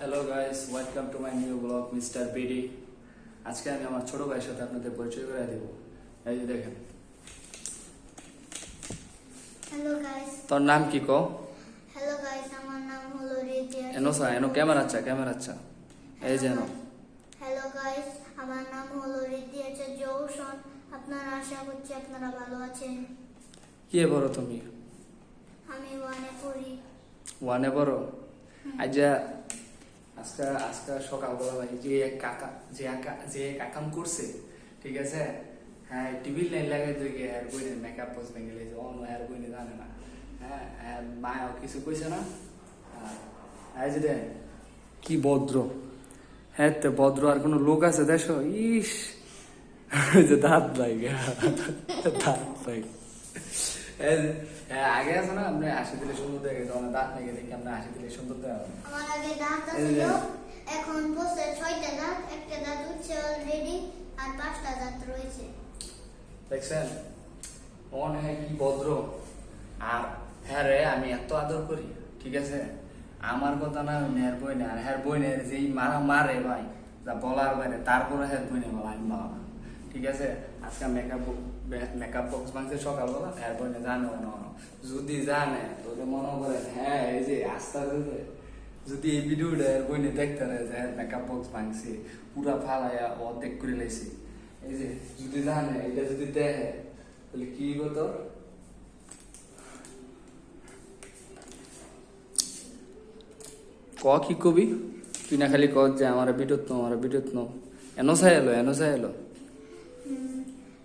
Hello guys welcome to my new blog mister BD আজকে আমি আমার ছোট ভাইয়ের সাথে আপনাদের পরিচয় করে দেব। এই যে দেখেন। হ্যালো গাইস তোর নাম কি কো? হ্যালো গাইস আমার নাম হলো রিতিয়া এনো সা এনো ক্যামেরা আচ্ছা ক্যামেরা আচ্ছা এই যে এনো। হ্যালো গাইস আমার নাম হলো রিতিয়া জৌসন আপনারা আশা করছি আপনারা ভালো আছেন। কি বড় তুমি? আমি ওয়ানে পড়ি। ওয়ানে বড় আজ আজকে আজকে সকালবেলা ভাই যে এক কাকা যে একা- যে কাকাম করছে ঠিক আছে? হ্যাঁ টিভি লাইন লাগাই তুই কি হেয়ার বই মেকআপ পোস্ট ভেঙে লেছে। অন্য হেয়ার বই জানে না। হ্যাঁ হ্যাঁ মায়াও কিছু কইছে না। আজ রে কি ভদ্র। হ্যাঁ তো ভদ্র আর কোনো লোক আছে দেখো ইস যে দাঁত লাগে দাঁত লাগে যে, হ্যাঁ, আগে আছে না? আপনি হাসি দিলে সুন্দর দেখে দাঁত দেখি আপনি হাসি দিলে সুন্দর আমার আগে দাঁত ছিল এখন বসে ছয়টা দাঁত একটা দাঁত উঠছে অলরেডি আর পাঁচটা দাঁত রয়েছে। দেখছেন? অনেক কি ভদ্র। আর হ্যাঁ রে আমি এত আদর করি ঠিক আছে? আমার কথা না হ্যার বই না আর হ্যার বই না যেই মারা মারে ভাই যা বলার বাইরে তারপরে হ্যার বই না বলা আমি বলা ঠিক আছে? আজকে মেকআপ মেকআপ বক্স ভাঙছে সকালবেলা না জানে না যদি জানে, তোকে মনে করে হ্যাঁ এই যে আস্তে আস্তে যদি এই ভিডিওটা এর বইনে দেখতে যে মেকআপ বক্স ভাঙছে পুরা ফালাইয়া অর্ধেক করে লাইছে। এই যে, যদি জানে এটা যদি দেখে, তাহলে কি হইব তোর? ক, কি কবি? তুই না খালি ক যে, আমার বিদ্যুৎ নো আমার বিদ্যুৎ নো এনো চাই এলো এনো চাই এলো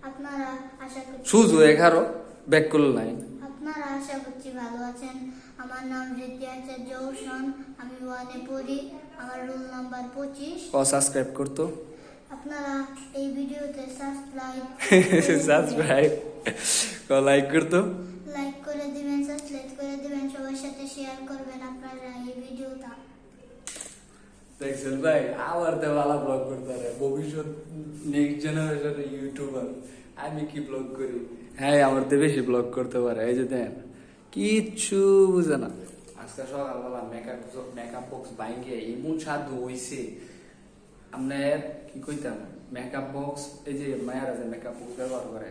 আপনারা আশা করছি সুজু এগারো ব্যাক করল নাই আপনারা আশা করছি ভালো আছেন। আমার নাম রিতিয়া জৌসন আমি ওয়ানে পড়ি। আমার রোল নাম্বার পঁচিশ। ক সাবস্ক্রাইব করতো। আপনারা এই ভিডিওতে সাবস্ক্রাইব সাবস্ক্রাইব ক লাইক করতো। লাইক করে দিবেন সাবস্ক্রাইব করে দিবেন সবার সাথে শেয়ার করবেন। আপনারা এই ভিডিওটা দেখছেন, ভাই আমার তো ভালো ব্লগ করতে পারে ভবিষ্যৎ নেক্সট জেনারেশন ইউটিউবার আমি কি ব্লগ করি? হ্যাঁ আমার তো বেশি ব্লগ করতে পারে, এই যে দেন। কিচ্ছু বুঝে না। আজকে সকালবেলা মেকআপ মেকআপ বক্স বাইকে এমন সাধু হইছে। আপনার কি কইতাম? মেকআপ বক্স এই যে মায়েরা যে মেকআপ বক্স ব্যবহার করে।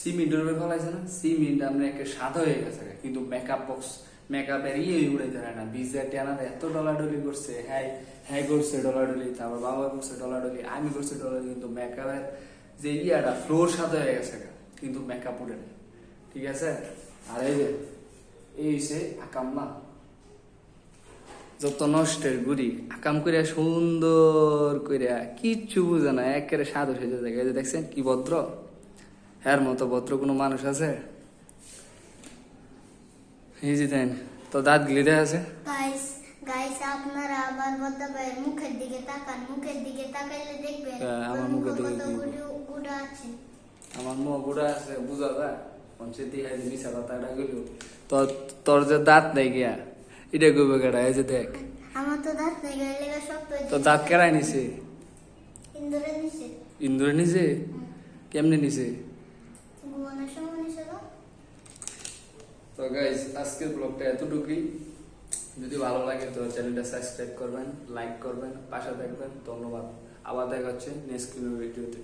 সিমেন্টের উপরে ফেলাইছে না? সিমেন্ট আপনার একটা সাদা হয়ে গেছে। কিন্তু মেকআপ বক্স মেকআপের ইয়ে উড়ে ধরে না এত ডলাডলি করছে হ্যাঁ হ্যাঁ করছে ডলাডলি, তারপর বাবা করছে ডলাডলি, আমি করছি ডলাডলি, কিন্তু মেকআপের যে ইয়াটা ফ্লোর সাদা হয়ে গেছে কিন্তু মেকআপ নেই, ঠিক আছে? আর এই যে, এই সে আকাম না যত নষ্টের গুড়ি, আকাম করে সুন্দর করে কিচ্ছু বুঝে না, একেবারে সাধু সেজে যে দেখছেন কি ভদ্র? হ্যার মতো ভদ্র কোনো মানুষ আছে? এই যে তো দাঁত গিলে আছে। গাইস গাইস আপনারা আবার বদ্দা ভাইয়ের মুখের দিকে তাকান মুখের দিকে তাকাইলে দেখবেন হ্যাঁ, আমার মুখে গুড়া আছে। আমার মুখ বুড়া আছে বুঝা যায়? গেল। তোর তোর যে দাঁত নেই গিয়া এটা কইবে কেডা? এই যে দেখ। আমার তো দাঁত নেই গায়ে লেগে শক্ত তোর দাঁত কেড়াই নিছে? ইন্দুরে নিছে। ইন্দুরে নিছে? কেমনে নিছে? ঘুমানোর সময় নিছে তো তো গাইজ আজকের ব্লগটা এতটুকুই। যদি ভালো লাগে তো চ্যানেলটা সাবস্ক্রাইব করবেন লাইক করবেন, পাশে থাকবেন। ধন্যবাদ। আবার দেখা হচ্ছে নেক্সট ভিডিওতে